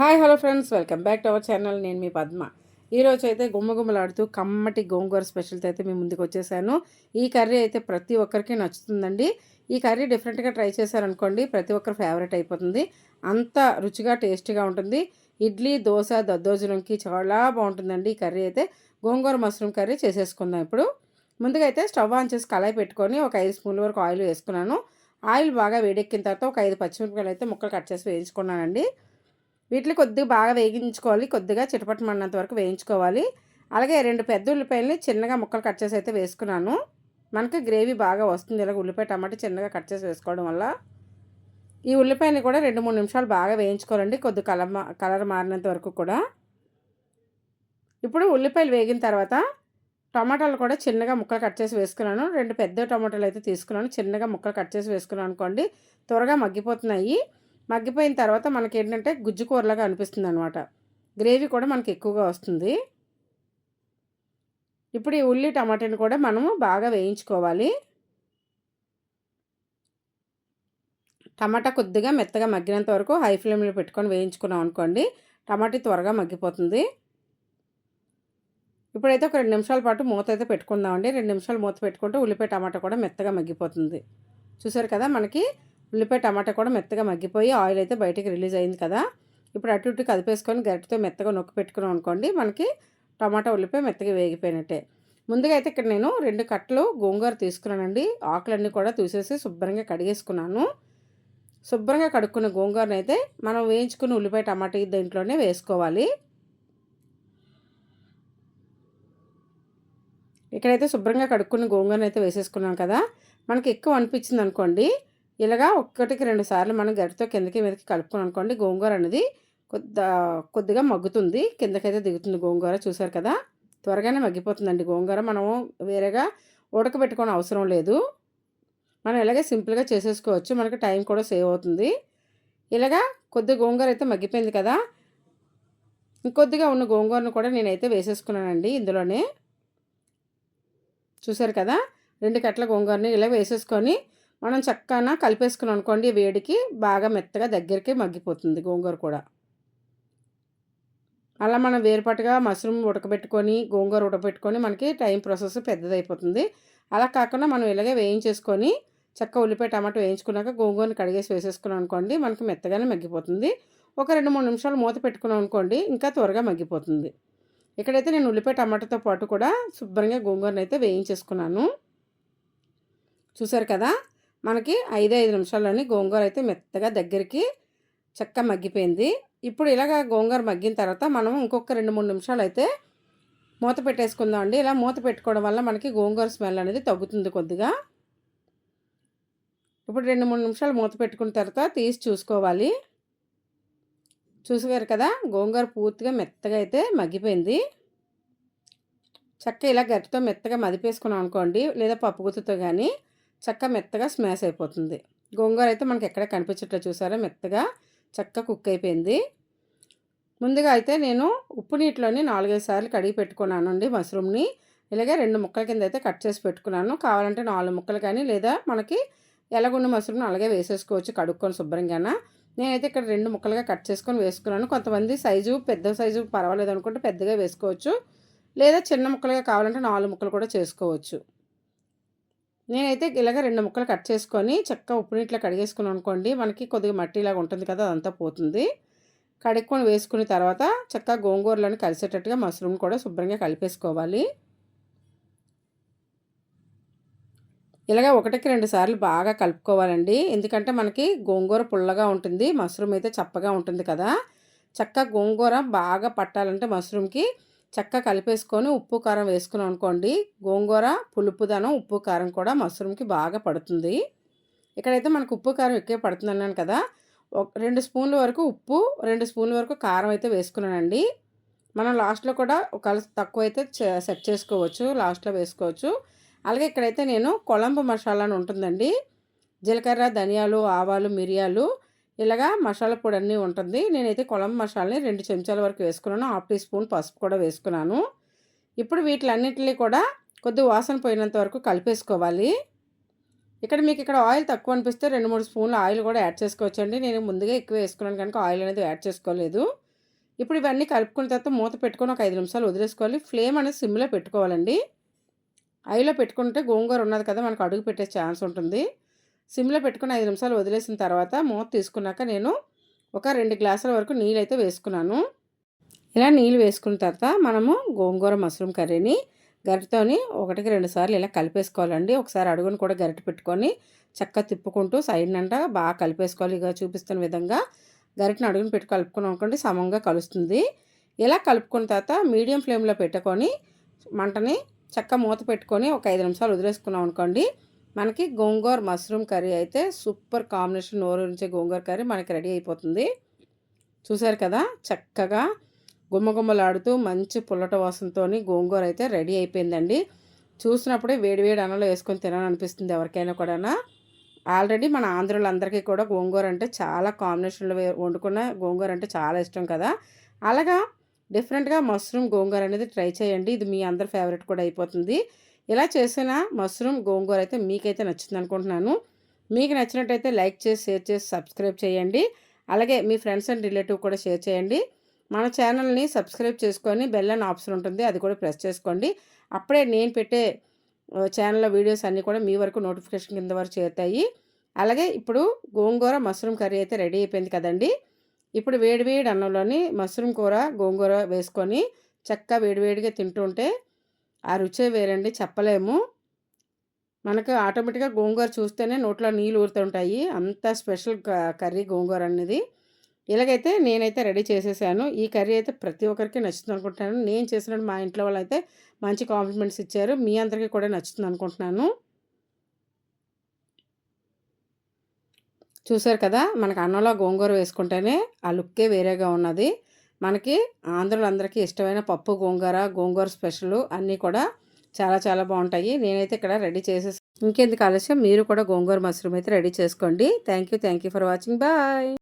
Hi hello friends. Welcome back to our channel. నేను మీ పద్మ. ఈరోజు అయితే గుమ్మగుమ్మలాడుతూ కమ్మటి గోంగూర స్పెషల్తో అయితే మీ ముందుకు వచ్చేసాను. ఈ కర్రీ అయితే ప్రతి ఒక్కరికి నచ్చుతుందండి. ఈ కర్రీ డిఫరెంట్గా ట్రై చేశారనుకోండి ప్రతి ఒక్కరు ఫేవరెట్ అయిపోతుంది. అంత రుచిగా టేస్టీగా ఉంటుంది. ఇడ్లీ దోశ దద్దోజనంకి చాలా బాగుంటుందండి ఈ కర్రీ అయితే. గోంగూర మష్రూమ్ కర్రీ చేసేసుకుందాం ఇప్పుడు. ముందుగా అయితే స్టవ్ ఆన్ చేసి కళాయి పెట్టుకొని ఒక ఐదు స్పూన్ల వరకు ఆయిల్ వేసుకున్నాను. ఆయిల్ బాగా వేడెక్కిన తర్వాత ఒక ఐదు పచ్చిమిరపకాయలు అయితే ముక్కలు కట్ చేసి వేయించుకున్నానండి. వీటిని కొద్దిగా బాగా వేగించుకోవాలి. కొద్దిగా చిటపటమన్నంత వరకు వేయించుకోవాలి. అలాగే రెండు పెద్ద ఉల్లిపాయలని చిన్నగా ముక్కలు కట్ చేసి అయితే వేసుకున్నాను. మనకి గ్రేవీ బాగా వస్తుంది. ఇలాగ ఉల్లిపాయ టమాటా చిన్నగా కట్ చేసి వేసుకోవడం వల్ల. ఈ ఉల్లిపాయని కూడా రెండు మూడు నిమిషాలు బాగా వేయించుకోవాలండి. కొద్ది కలర్ కలర్ మారినంత వరకు కూడా. ఇప్పుడు ఉల్లిపాయలు వేగిన తర్వాత టమాటాలు కూడా చిన్నగా ముక్కలు కట్ చేసి వేసుకున్నాను. రెండు పెద్ద టమాటాలు అయితే తీసుకున్నాను. చిన్నగా ముక్కలు కట్ చేసి వేసుకున్నాను అనుకోండి త్వరగా మగ్గిపోతున్నాయి. మగ్గిపోయిన తర్వాత మనకి ఏంటంటే గుజ్జు కూరలాగా అనిపిస్తుంది అనమాట గ్రేవీ కూడా మనకి ఎక్కువగా వస్తుంది. ఇప్పుడు ఈ ఉల్లి టమాటాని కూడా మనము బాగా వేయించుకోవాలి. టమాటా కొద్దిగా మెత్తగా మగ్గినంత వరకు హై ఫ్లేమ్లో పెట్టుకొని వేయించుకున్నాం అనుకోండి టమాటా త్వరగా మగ్గిపోతుంది. ఇప్పుడైతే ఒక రెండు నిమిషాల పాటు మూత అయితే పెట్టుకుందామండి. రెండు నిమిషాలు మూత పెట్టుకుంటే ఉల్లిపాయ టమాటా కూడా మెత్తగా మగ్గిపోతుంది. చూసారు కదా మనకి ఉల్లిపాయ టమాటా కూడా మెత్తగా మగ్గిపోయి ఆయిల్ అయితే బయటకు రిలీజ్ అయింది కదా. ఇప్పుడు అటు ఇటు కదిపేసుకొని గరిటతో మెత్తగా నొక్కి పెట్టుకున్నాం అనుకోండి మనకి టమాటా ఉల్లిపాయ మెత్తగా వేగిపోయినట్టే. ముందుగా అయితే ఇక్కడ నేను రెండు కట్టలు గోంగూర తీసుకున్నానండి. ఆకులన్నీ కూడా తీసేసి శుభ్రంగా కడిగేసుకున్నాను. శుభ్రంగా కడుక్కున్న గోంగూరను అయితే మనం వేయించుకున్న ఉల్లిపాయ టమాటా దీంట్లోనే వేసుకోవాలి. ఇక్కడైతే శుభ్రంగా కడుక్కున్న గోంగూరను అయితే వేసేసుకున్నాం కదా. మనకి ఎక్కువ అనిపించింది అనుకోండి ఇలాగా ఒక్కటికి రెండు సార్లు మనం గరిటతో కిందకి మీదకి కలుపుకొని అనుకోండి గోంగూర అనేది కొద్ది కొద్దిగా మగ్గుతుంది. కిందకైతే దిగుతుంది గోంగూర చూసారు కదా? త్వరగానే మగ్గిపోతుందండి గోంగూర. మనము వేరేగా ఉడకబెట్టుకోని అవసరం లేదు. మనం ఇలాగే సింపుల్గా చేసేసుకోవచ్చు. మనకి టైం కూడా సేవ్ అవుతుంది. ఇలాగా కొద్ది గోంగూర అయితే మగ్గిపోయింది కదా? ఇంకొద్దిగా ఉన్న గోంగూరను కూడా నేనైతే వేసేసుకున్నానండి ఇందులోనే. చూసారు కదా? రెండు కట్టల గోంగూరని ఇలా వేసేసుకొని మనం చక్కగా కలిపేసుకుని అనుకోండి వేడికి బాగా మెత్తగా దగ్గరికి మగ్గిపోతుంది గోంగూర కూడా. అలా మనం వేరుపాటుగా మష్రూమ్ ఉడకబెట్టుకొని గోంగూర ఉడకబెట్టుకొని మనకి టైం ప్రాసెస్ పెద్దదైపోతుంది. అలా కాకుండా మనం ఇలాగే వేయించేసుకొని చక్క ఉల్లిపాయ టమాటో వేయించుకున్నాక గోంగూరని కడిగేసి వేసేసుకున్నాం అనుకోండి మనకి మెత్తగానే మగ్గిపోతుంది. ఒక రెండు మూడు నిమిషాలు మూత పెట్టుకున్నాం అనుకోండి ఇంకా త్వరగా మగ్గిపోతుంది. ఇక్కడైతే నేను ఉల్లిపాయ టమాటాతో పాటు కూడా శుభ్రంగా గోంగూరని అయితే వేయించేసుకున్నాను. చూసారు కదా? మనకి ఐదు ఐదు నిమిషాల్లోని గోంగూర అయితే మెత్తగా దగ్గరికి చక్క మగ్గిపోయింది. ఇప్పుడు ఇలాగ గోంగూర మగ్గిన తర్వాత మనం ఇంకొక రెండు మూడు నిమిషాలు అయితే మూత పెట్టేసుకుందాం అండి. ఇలా మూత పెట్టుకోవడం వల్ల మనకి గోంగూర స్మెల్ అనేది తగ్గుతుంది కొద్దిగా. ఇప్పుడు రెండు మూడు నిమిషాలు మూత పెట్టుకున్న తర్వాత తీసి చూసుకోవాలి. చూసారు కదా గోంగూర పూర్తిగా మెత్తగా అయితే మగ్గిపోయింది. చక్క ఇలా గట్టితో మెత్తగా మదిపేసుకున్నాం అనుకోండి లేదా పప్పుగుత్తుతో కానీ చక్క మెత్తగా స్మాష్ అయిపోతుంది. గోంగూర అయితే మనకి ఎక్కడ కనిపించట్లే చూసారా? మెత్తగా చక్క కుక్ అయిపోయింది. ముందుగా అయితే నేను ఉప్పు నీటిలోని నాలుగైదు సార్లు కడిగి పెట్టుకున్నానండి మష్రూమ్ని. ఇలాగే రెండు ముక్కల కింద అయితే కట్ చేసి పెట్టుకున్నాను. కావాలంటే నాలుగు ముక్కలు కానీ లేదా మనకి ఎలాగున్న మష్రూమ్ని అలాగే వేసేసుకోవచ్చు కడుక్కొని శుభ్రంగా నేనైతే ఇక్కడ రెండు ముక్కలుగా కట్ చేసుకొని వేసుకున్నాను. కొంతమంది సైజు పెద్ద సైజు పర్వాలేదు అనుకుంటే పెద్దగా వేసుకోవచ్చు. లేదా చిన్న ముక్కలుగా కావాలంటే నాలుగు ముక్కలు కూడా చేసుకోవచ్చు. నేనైతే ఇలాగ రెండు ముక్కలు కట్ చేసుకొని చక్క ఉప్పు నీటిలో కడిగేసుకుని అనుకోండి మనకి కొద్దిగా మట్టిలాగా ఉంటుంది కదా అదంతా పోతుంది. కడుక్కొని వేసుకున్న తర్వాత చక్క గోంగూరలను కలిసేటట్టుగా మష్రూమ్ కూడా శుభ్రంగా కలిపేసుకోవాలి. ఇలాగ ఒకటికి రెండు సార్లు బాగా కలుపుకోవాలండి. ఎందుకంటే మనకి గోంగూర పుల్లగా ఉంటుంది మష్రూమ్ అయితే చప్పగా ఉంటుంది కదా. చక్క గోంగూర బాగా పట్టాలంటే మష్రూమ్కి చక్క కలిపేసుకొని ఉప్పు కారం వేసుకున్నాం అనుకోండి. గోంగూర పులుపుదనం ఉప్పు కారం కూడా మష్రూమ్కి బాగా పడుతుంది. ఇక్కడైతే మనకు ఉప్పు కారం ఎక్కువ పడుతుంది అన్నాను కదా. ఒక రెండు స్పూన్ల వరకు ఉప్పు రెండు స్పూన్ల వరకు కారం అయితే వేసుకున్నానండి. మనం లాస్ట్లో కూడా ఒక తక్కువ అయితే సెట్ చేసుకోవచ్చు లాస్ట్లో వేసుకోవచ్చు. అలాగే ఇక్కడైతే నేను కొలంబు మసాలా అని ఉంటుందండి. జీలకర్ర ధనియాలు ఆవాలు మిరియాలు ఇలాగా మసాలా పొడి అన్నీ ఉంటుంది. నేనైతే కొలం మసాలని రెండు చెంచాల వరకు వేసుకున్నాను. హాఫ్ టీ స్పూన్ పసుపు కూడా వేసుకున్నాను. ఇప్పుడు వీటిలన్నింటినీ కూడా కొద్ది వాసన పోయినంత వరకు కలిపేసుకోవాలి. ఇక్కడ మీకు ఇక్కడ ఆయిల్ తక్కువ అనిపిస్తే రెండు మూడు స్పూన్లు ఆయిల్ కూడా యాడ్ చేసుకోవచ్చండి. నేను ముందుగా ఎక్కువ వేసుకున్నాను కనుక ఆయిల్ అనేది యాడ్ చేసుకోలేదు. ఇప్పుడు ఇవన్నీ కలుపుకున్న తర్వాత మూత పెట్టుకొని ఒక ఐదు నిమిషాలు వదిలేసుకోవాలి. ఫ్లేమ్ అనేది సిమ్లో పెట్టుకోవాలండి. ఐలో పెట్టుకుంటే గోంగూర ఉన్నది కదా మనకు అడుగు పెట్టే ఛాన్స్ ఉంటుంది. సిమ్లో పెట్టుకుని ఐదు నిమిషాలు వదిలేసిన తర్వాత మూత తీసుకున్నాక నేను ఒక రెండు గ్లాసుల వరకు నీళ్ళు అయితే వేసుకున్నాను. ఇలా నీళ్ళు వేసుకున్న తర్వాత మనము గోంగూర మష్రూమ్ కర్రీని గరిటతోని ఒకటికి రెండు సార్లు ఇలా కలిపేసుకోవాలండి. ఒకసారి అడుగును కూడా గరిట పెట్టుకొని చక్కగా తిప్పుకుంటూ సైడ్ అంట బాగా కలిపేసుకోవాలి. ఇక చూపిస్తున్న విధంగా గరిటను అడుగును పెట్టి కలుపుకున్నాం అనుకోండి సమంగా కలుస్తుంది. ఇలా కలుపుకున్న తర్వాత మీడియం ఫ్లేమ్లో పెట్టుకొని మంటని చక్క మూత పెట్టుకొని ఒక ఐదు నిమిషాలు వదిలేసుకున్నాం అనుకోండి మనకి గోంగూర మష్రూమ్ కర్రీ అయితే సూపర్ కాంబినేషన్ నోరు నుంచే గోంగూర కర్రీ మనకి రెడీ అయిపోతుంది. చూసారు కదా చక్కగా గుమ్మగుమ్మలాడుతూ మంచి పుల్లట వాసనతో గోంగూర అయితే రెడీ అయిపోయిందండి. చూసినప్పుడే వేడివేడి అన్నంలో వేసుకొని తినాలనిపిస్తుంది ఎవరికైనా కూడా ఆల్రెడీ మన ఆంధ్రులందరికీ కూడా గోంగూర అంటే చాలా కాంబినేషన్లో వండుకున్న గోంగూర అంటే చాలా ఇష్టం కదా. అలాగా డిఫరెంట్గా మష్రూమ్ గోంగూర అనేది ట్రై చేయండి. ఇది మీ అందరి ఫేవరెట్ కూడా అయిపోతుంది. ఇలా చేసిన మష్రూమ్ గోంగూర అయితే మీకైతే నచ్చింది అనుకుంటున్నాను మీకు నచ్చినట్టయితే లైక్ చేసి షేర్ చేసి సబ్స్క్రైబ్ చేయండి. అలాగే మీ ఫ్రెండ్స్ అండ్ రిలేటివ్ కూడా షేర్ చేయండి. మన ఛానల్ని సబ్స్క్రైబ్ చేసుకొని బెల్ అని ఆప్షన్ ఉంటుంది అది కూడా ప్రెస్ చేసుకోండి. అప్పుడే నేను పెట్టే ఛానల్లో వీడియోస్ అన్నీ కూడా మీ వరకు నోటిఫికేషన్ కింద వరకు చేరుతాయి. అలాగే ఇప్పుడు గోంగూర మష్రూమ్ కర్రీ అయితే రెడీ అయిపోయింది కదండి. ఇప్పుడు వేడివేడి అన్నంలోని మష్రూమ్ కూర గోంగూర వేసుకొని చక్కగా వేడివేడిగా తింటుంటే ఆ రుచే వేరండి చెప్పలేము. మనకు ఆటోమేటిక్గా గోంగూర చూస్తేనే నోట్లో నీళ్ళు ఊరుతుంటాయి. అంత స్పెషల్ కర్రీ గోంగూర అనేది ఇలాగైతే నేనైతే రెడీ చేసేసాను. ఈ కర్రీ అయితే ప్రతి ఒక్కరికి నచ్చుతుంది అనుకుంటున్నాను. నేను చేసినట్టు మా ఇంట్లో వాళ్ళు అయితే మంచి కాంప్లిమెంట్స్ ఇచ్చారు. మీ అందరికీ కూడా నచ్చుతుంది అనుకుంటున్నాను. చూసారు కదా మనకు అన్నంలో గోంగూర వేసుకుంటేనే ఆ లుక్కే వేరేగా ఉన్నది. మనకి ఆంధ్రులందరికీ ఇష్టమైన పప్పు గోంగూర గోంగూర స్పెషల్ అన్నీ కూడా చాలా చాలా బాగుంటాయి. నేనైతే ఇక్కడ రెడీ చేసేసి ఇంకెందుకు ఆలస్యం? మీరు కూడా గోంగూర మష్రూమ్ అయితే రెడీ చేసుకోండి. Thank you thank you for watching. Bye!